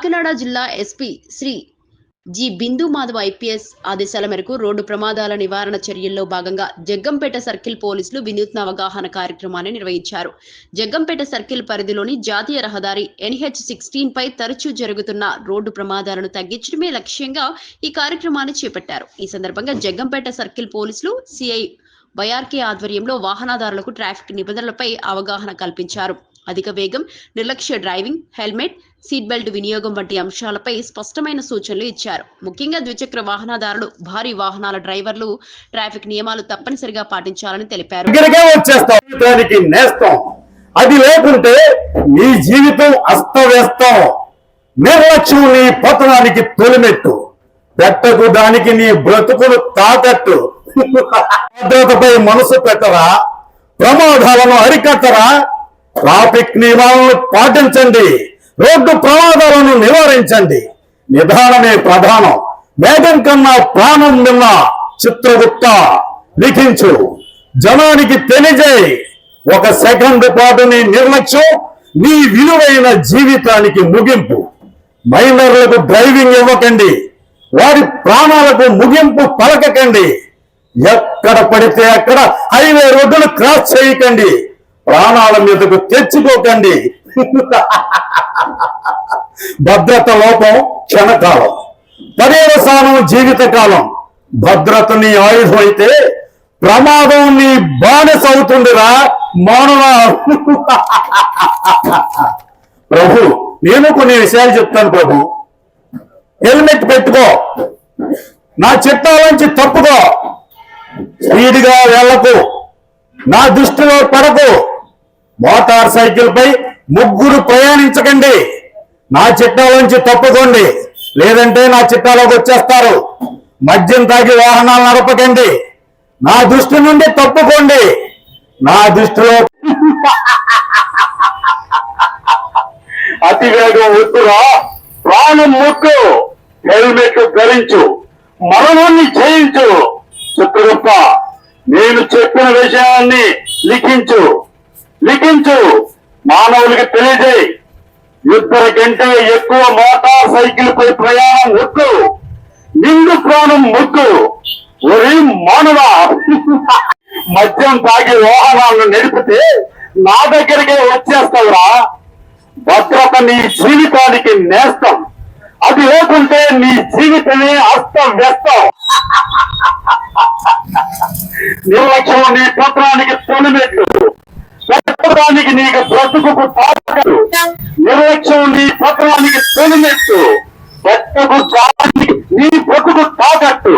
కాకినాడ జిల్లా SP Shri G Bindu Madhava IPS ఆదేశాల మేరకు రోడ్డు ప్రమాదాల నివారణ చర్యల్లో భాగంగా జగ్గంపేట సర్కిల్ పోలీసులు వినూత్న అవగాహన కార్యక్రమాన్ని నిర్వహించారు. జగ్గంపేట సర్కిల్ పరిధిలోని జాతీయ రహదారి ఎన్హెచ్ సిక్స్టీన్ పై తరచూ జరుగుతున్న రోడ్డు ప్రమాదాలను తగ్గించడమే లక్ష్యంగా ఈ కార్యక్రమాన్ని చేపట్టారు. ఈ సందర్భంగా జగ్గంపేట సర్కిల్ పోలీసులు సిఐ వైఆర్కే ఆధ్వర్యంలో వాహనదారులకు ట్రాఫిక్ నిబంధనలపై అవగాహన కల్పించారు. అధిక వేగం నిర్లక్ష్య డ్రైవింగ్ హెల్మెట్ సీట్ బెల్ట్ వినియోగం వంటి అంశాలపై స్పష్టమైన సూచనలు ఇచ్చారు. ముఖ్యంగా ద్విచక్ర వాహనదారులు భారీ వాహనాల డ్రైవర్లు ట్రాఫిక్ నియమాలు తప్పనిసరిగా పాటించాలని తెలిపారు. వచ్చేస్తాం. అది లేకుంటే నీ జీవితం అస్తవ్యస్తం. నిర్లక్ష్యం నీ పతనానికి తొలిమెట్టు. పెట్టకు దానికి నీ బ్రతుకులు తాకట్టు. భద్రతపై మనసు పెట్టరా? ప్రమాదాలను అరికట్టరా? ట్రాఫిక్ నియమాలను పాటించండి. రోడ్డు ప్రమాదాలను నివారించండి. నిదానమే ప్రధానం. వేగం కన్నా ప్రాణం నిన్న చిత్రగుప్త లిఖించు. జనానికి తెలియజేయి. ఒక సెకండ్ పాటు నీ నిర్లక్ష్యం నీ విలువైన జీవితానికి ముగింపు. మైనర్లకు డ్రైవింగ్ ఇవ్వకండి. వారి ప్రాణాలకు ముగింపు పలకకండి. ఎక్కడ పడితే అక్కడ హైవే రోడ్డును క్రాస్ చేయకండి. ప్రాణాల మీదకు తెచ్చుకోకండి. భద్రత లోపం క్షణకాలం. పర్యవసానం జీవితకాలం భద్రత నీ ఆయుధం అయితే ప్రమాదం నీ బానిస అవుతుందిరా మానవ ప్రభు నేను కొన్ని విషయాలు చెప్తాను ప్రభు. హెల్మెట్ పెట్టుకో. నా చిత్తాలోంచి తప్పుకో. స్పీడ్గా వెళ్ళకు. నా దృష్టిలో పడకు. మోటార్ సైకిల్ పై ముగ్గురు ప్రయాణించకండి. నా చిట్టాలోంచి తప్పుకోండి. లేదంటే నా చిట్టాలోకి వచ్చేస్తారు. మద్యం తాగి వాహనాలు నడపకండి. నా దృష్టి నుండి తప్పుకోండి. నా దృష్టిలో అతివేగం వద్దురా ప్రాణం ముక్కు. హెల్మెట్ ధరించు. మరణాన్ని జయించు. చిత్రగుప్త నేను చెప్పిన విషయాన్ని లిఖించు. లిఖించు. మానవులకి తెలియజేయి. ఇద్దరు కంటే ఎక్కువ మోటార్ సైకిల్ పై ప్రయాణం వద్దు నిండు ప్రాణం ముక్కు ఒరి మానవ? మద్యం తాగి వాహనాలను నడిపితే నా దగ్గరికే వచ్చేస్తావురా. భద్రత నీ జీవితానికి నేస్తం. అది లేకుంటే నీ జీవితమే అస్తం వ్యస్తం నిర్లక్ష్యం నీ పత్రానికి తొలిమెట్లు. పత్రానికి నీకు బ్రతుకు తాకట్టు నిర్లక్ష్యం నీ పత్రానికి తొలిమెట్టు బ్రతుకు దానికి నీ బ్రతుకు తాకట్టు.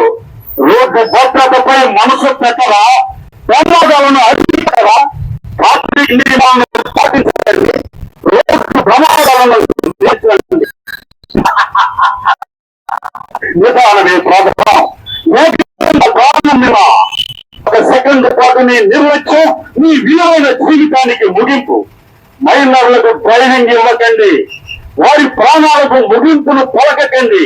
రోడ్డు భద్రతపై మనసు పెట్టరా? ప్రమాదాలను అరికట్టరా ట్రాఫిక్ నియమాలను పాటించండి రోడ్డు ప్రమాదాలను తీర్చండి. నిదానమే ప్రాధాన్యం వేగంగా ప్రాణం నీ నిర్లక్ష్యం మీ విలువైన జీవితానికి ముగింపు. మైనర్లకు ట్రైనింగ్ ఇవ్వకండి. వారి ప్రాణాలకు ముగింపును పలకకండి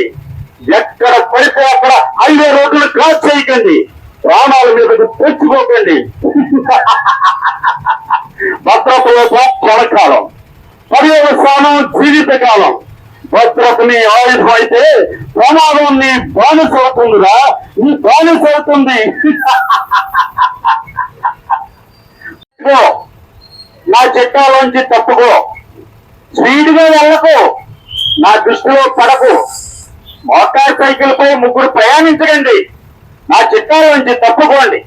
ఎక్కడ పడితే అక్కడ హైవే రోడ్లు క్రాస్ చేయకండి. ప్రాణాల మీదకు తెచ్చుకోకండి. భద్రతలో క్షణకాలం పర్యవసానం జీవితకాలం. భద్రత నీ ఆయుధం అయితే ప్రమాదం నీ బానిస అవుతుందిరా నీ బానిస అవుతుంది నా చట్టాలోంచి తప్పుకో. స్పీడ్గా వెళ్ళకు. నా దృష్టిలో పడకు. మోటార్ సైకిల్ పై ముగ్గురు ప్రయాణించకండి. నా చిట్టాలోంచి తప్పుకోండి.